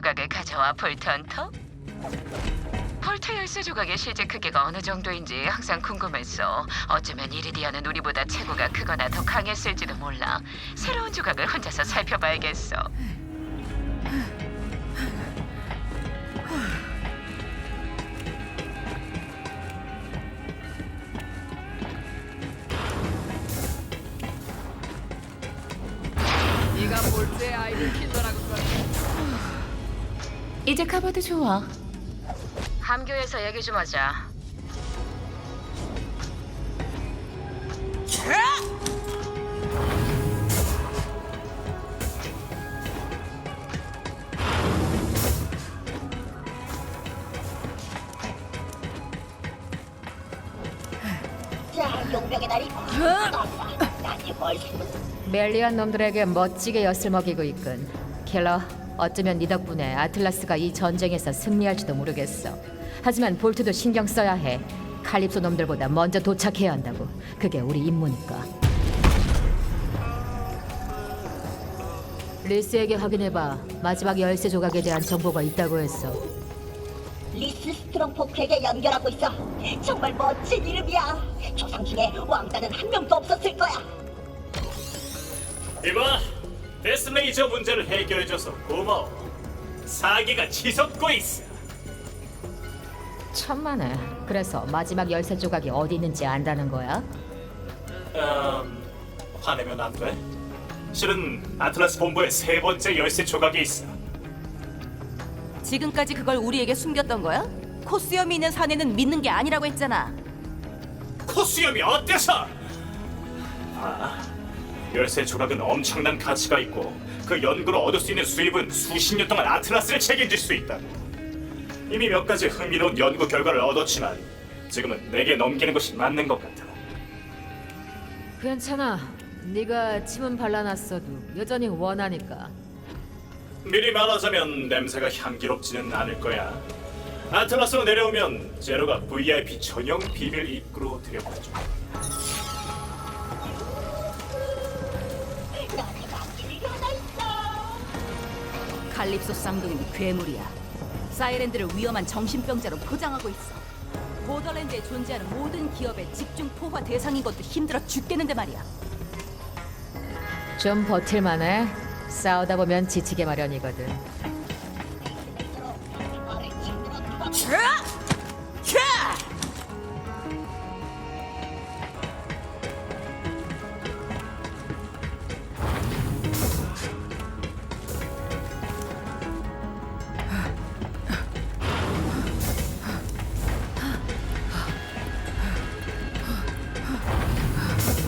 조각을 가져와 볼턴터? 볼트 열쇠 조각의 실제 크기가 어느 정도인지 항상 궁금했어. 어쩌면 이리디아는 우리보다 체구가 크거나 더 강했을지도 몰라. 새로운 조각을 혼자서 살펴봐야겠어. 네가 볼트의 아이들 킬러라고 이제 가봐도 좋아. 함교에서 얘기 좀 하자. 용병의 날이 멜리안 놈들에게 멋지게 엿을 먹이고 있군. 킬러, 어쩌면 네 덕분에 아틀라스가 이 전쟁에서 승리할지도 모르겠어. 하지만 볼트도 신경 써야 해. 칼립소 놈들보다 먼저 도착해야 한다고. 그게 우리 임무니까. 리스에게 확인해봐. 마지막 열쇠 조각에 대한 정보가 있다고 했어. 리스 스트롱 포크에게 연결하고 있어. 정말 멋진 이름이야. 조상 중에 왕따는 한 명도 없었을 거야. 이봐, 데스레이저 문제를 해결해줘서 고마워. 사기가 치솟고 있어. 천만에. 그래서 마지막 열쇠 조각이 어디 있는지 안다는 거야? 음, 화내면 안 돼. 실은 아틀라스 본부에 세 번째 열쇠 조각이 있어. 지금까지 그걸 우리에게 숨겼던 거야? 코스염이 있는 사내는 믿는 게 아니라고 했잖아. 코수염이 어때서? 아, 열쇠 조각은 엄청난 가치가 있고 그 연구로 얻을 수 있는 수입은 수십 년 동안 아틀라스를 책임질 수 있다. 이미 몇 가지 흥미로운 연구 결과를 얻었지만 지금은 내게 넘기는 것이 맞는 것 같아. 괜찮아. 네가 침은 발라놨어도 여전히 원하니까. 미리 말하자면 냄새가 향기롭지는 않을 거야. 아틀라스로 내려오면 제로가 VIP 전용 비밀 입구로 데려가죠. 칼립소 쌍둥이는 괴물이야. 사이렌들을 위험한 정신병자로 포장하고 있어. 보더랜드에 존재하는 모든 기업의 집중 포화 대상인 것도 힘들어 죽겠는데 말이야. 좀 버틸만해. 싸우다 보면 지치게 마련이거든. 누가